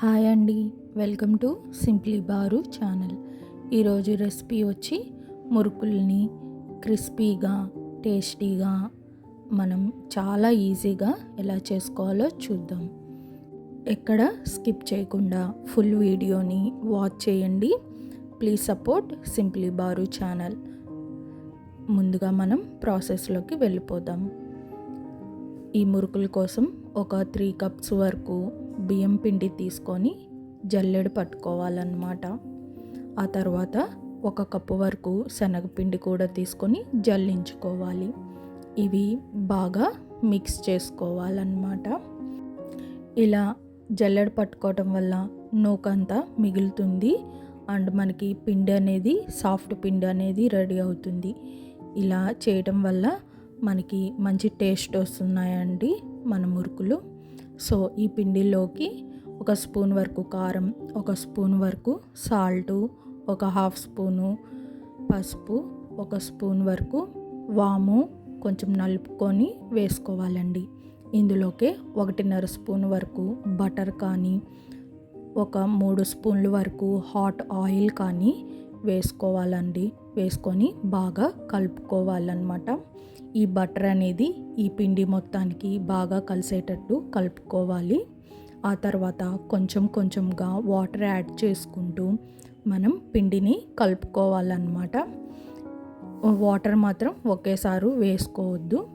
Hi అండి welcome to simply Baru channel. ఈరోజు recipe వచ్చి మురుకుల్ని క్రిస్పీగా టేస్టీగా మనం చాలా ఈజీగా ఎలా చేసుకోవాలో చూద్దాం. ఎక్కడ స్కిప్ చేయకుండా ఫుల్ వీడియోని వాచ్ చేయండి. Please support simply Baru channel. ముందుగా మనం ప్రాసెస్లోకి వెళ్ళిపోదాం. ఈ మురుకుల కోసం ఒక త్రీ కప్స్ వరకు బియ్యం పిండి తీసుకొని జల్లెడు పట్టుకోవాలన్నమాట. ఆ తర్వాత ఒక కప్పు వరకు శనగపిండి కూడా తీసుకొని జల్లించుకోవాలి. ఇవి బాగా మిక్స్ చేసుకోవాలన్నమాట. ఇలా జల్లెడ పట్టుకోవటం వల్ల నూకంతా మిగులుతుంది అండ్ మనకి పిండి అనేది సాఫ్ట్ పిండి అనేది రెడీ అవుతుంది. ఇలా చేయటం వల్ల మనకి మంచి టేస్ట్ వస్తున్నాయండి మన మురుకులు. సో ఈ పిండిలోకి ఒక స్పూన్ వరకు కారం ఒక స్పూన్ వరకు సాల్టు ఒక హాఫ్ స్పూను పసుపు ఒక స్పూన్ వరకు వాము కొంచెం నలుపుకొని వేసుకోవాలండి. ఇందులోకే ఒకటిన్నర స్పూన్ వరకు బటర్ కానీ ఒక మూడు స్పూన్ల వరకు హాట్ ఆయిల్ కానీ వేసుకోవాలండి. వేసుకొని బాగా కలుపుకోవాలన్నమాట. ఈ బటర్ అనేది ఈ పిండి మొత్తానికి బాగా కలిసేటట్టు కలుపుకోవాలి. ఆ తర్వాత కొంచెం కొంచెంగా వాటర్ యాడ్ చేసుకుంటూ మనం పిండిని కలుపుకోవాలన్నమాట. వాటర్ మాత్రం ఒకేసారి వేసుకోవద్దు.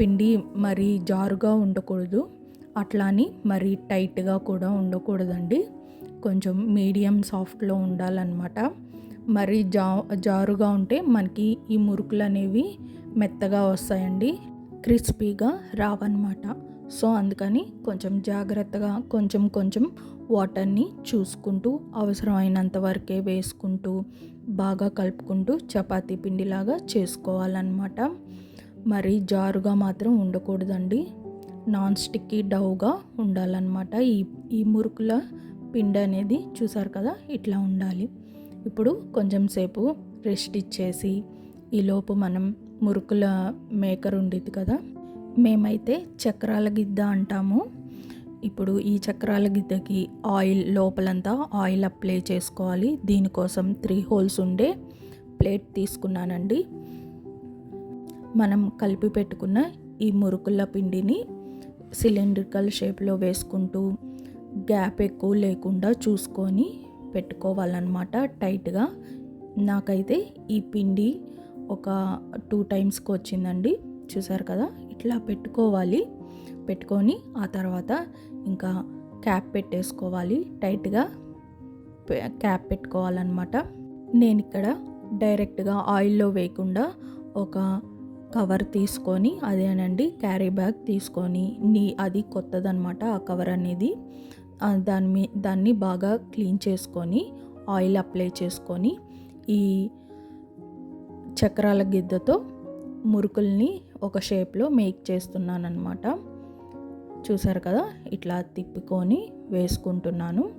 పిండి మరీ జారుగా ఉండకూడదు. అట్లాని మరీ టైట్గా కూడా ఉండకూడదండి. కొంచెం మీడియం సాఫ్ట్లో ఉండాలన్నమాట. మరీ జా జారుగా ఉంటే మనకి ఈ మురుకులు అనేవి మెత్తగా వస్తాయండి క్రిస్పీగా రావన్నమాట. సో అందుకని కొంచెం జాగ్రత్తగా కొంచెం కొంచెం వాటర్ని చూసుకుంటూ అవసరమైనంత వరకే వేసుకుంటూ బాగా కలుపుకుంటూ చపాతీ పిండిలాగా చేసుకోవాలన్నమాట. మరి జారుగా మాత్రం ఉండకూడదండి. నాన్ స్టిక్కీ డౌగా ఉండాలన్నమాట. ఈ ఈ మురుకుల పిండి అనేది చూసారు కదా ఇట్లా ఉండాలి. ఇప్పుడు కొంచెం సేపు రెస్ట్ ఇచ్చేసి ఈలోపు మనం మురుకుల మేకర్ ఉండేది కదా. మేమైతే చక్రాల గిద్ద అంటాము. ఇప్పుడు ఈ చక్రాల గిద్దకి ఆయిల్ లోపలంతా ఆయిల్ అప్లై చేసుకోవాలి. దీనికోసం త్రీ హోల్స్ ఉండే ప్లేట్ తీసుకున్నానండి. మనం కలిపి పెట్టుకున్న ఈ మురుకుల పిండిని సిలిండ్రికల్ షేప్లో వేసుకుంటూ గ్యాప్ ఎక్కువ లేకుండా చూసుకొని పెట్టుకోవాలన్నమాట టైట్గా. నాకైతే ఈ పిండి ఒక టూ టైమ్స్కి వచ్చిందండి. చూసారు కదా? ఇట్లా పెట్టుకోవాలి. పెట్టుకొని ఆ తర్వాత ఇంకా క్యాప్ పెట్టేసుకోవాలి. టైట్గా క్యాప్ పెట్టుకోవాలన్నమాట. నేను ఇక్కడ డైరెక్ట్గా ఆయిల్లో వేయకుండా ఒక కవర్ తీసుకొని అదేనండి క్యారీ బ్యాగ్ తీసుకొని నీ అది కొత్తదనమాట ఆ కవర్ అనేది. దాని మీ దాన్ని బాగా క్లీన్ చేసుకొని ఆయిల్ అప్లై చేసుకొని ఈ చక్రాల గిద్దతో మురుకుల్ని ఒక షేప్లో మేక్ చేస్తున్నాను అనమాట చూసారు కదా? ఇట్లా తిప్పుకొని వేసుకుంటున్నాను.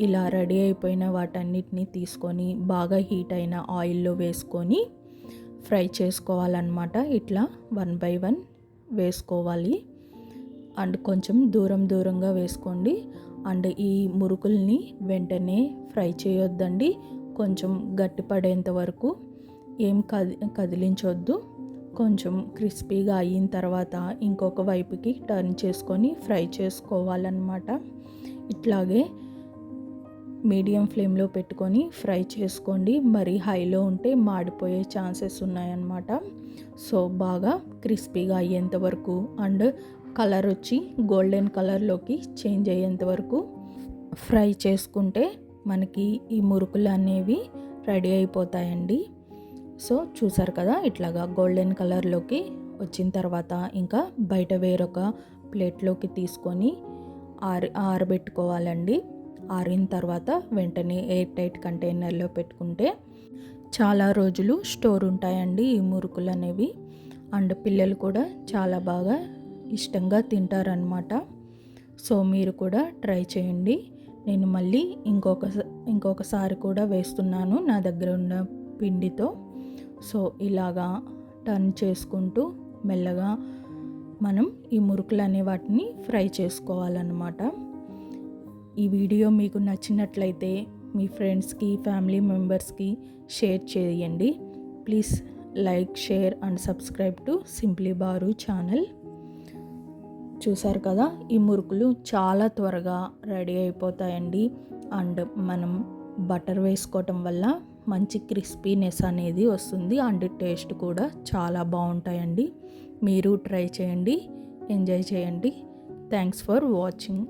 ఇలా రెడీ అయిపోయిన వాటన్నిటిని తీసుకొని బాగా హీట్ అయిన ఆయిల్లో వేసుకొని ఫ్రై చేసుకోవాలన్నమాట. ఇట్లా వన్ బై వన్ వేసుకోవాలి. అండ్ కొంచెం దూరం దూరంగా వేసుకోండి. అండ్ ఈ మురుకుల్ని వెంటనే ఫ్రై చేయొద్దండి. కొంచెం గట్టిపడేంత వరకు ఏం కది కదిలించొద్దు. కొంచెం క్రిస్పీగా అయిన తర్వాత ఇంకొక వైపుకి టర్న్ చేసుకొని ఫ్రై చేసుకోవాలన్నమాట. ఇట్లాగే మీడియం ఫ్లేమ్లో పెట్టుకొని ఫ్రై చేసుకోండి. మరి హైలో ఉంటే మాడిపోయే ఛాన్సెస్ ఉన్నాయన్నమాట. సో బాగా క్రిస్పీగా అయ్యేంత వరకు అండ్ కలర్ వచ్చి గోల్డెన్ కలర్లోకి చేంజ్ అయ్యేంత వరకు ఫ్రై చేసుకుంటే మనకి ఈ మురుకులు అనేవి రెడీ అయిపోతాయండి. సో చూసారు కదా ఇట్లాగా గోల్డెన్ కలర్లోకి వచ్చిన తర్వాత ఇంకా బయట వేరొక ప్లేట్లోకి తీసుకొని ఆరి ఆరబెట్టుకోవాలండి. ఆరిన తర్వాత వెంటనే ఎయిర్ టైట్ కంటైనర్లో పెట్టుకుంటే చాలా రోజులు స్టోర్ ఉంటాయండి ఈ మురుకులు అనేవి అండ్ పిల్లలు కూడా చాలా బాగా ఇష్టంగా తింటారనమాట సో మీరు కూడా ట్రై చేయండి. నేను మళ్ళీ ఇంకొక ఇంకొకసారి కూడా వేస్తున్నాను నా దగ్గర ఉన్న పిండితో. సో ఇలాగా టర్న్ చేసుకుంటూ మెల్లగా మనం ఈ మురుకులు అనే వాటిని ఫ్రై చేసుకోవాలన్నమాట. ఈ వీడియో మీకు నచ్చినట్లయితే మీ ఫ్రెండ్స్కి ఫ్యామిలీ మెంబర్స్కి షేర్ చేయండి. Please like share and subscribe to simply Baru channel. చూసారు కదా ఈ మురుకులు చాలా త్వరగా రెడీ అయిపోతాయండి. అండ్ మనం బటర్ వేసుకోవటం వల్ల మంచి క్రిస్పీనెస్ అనేది వస్తుంది అండ్ టేస్ట్ కూడా చాలా బాగుంటాయండి. మీరు ట్రై చేయండి ఎంజాయ్ చేయండి. Thanks for watching.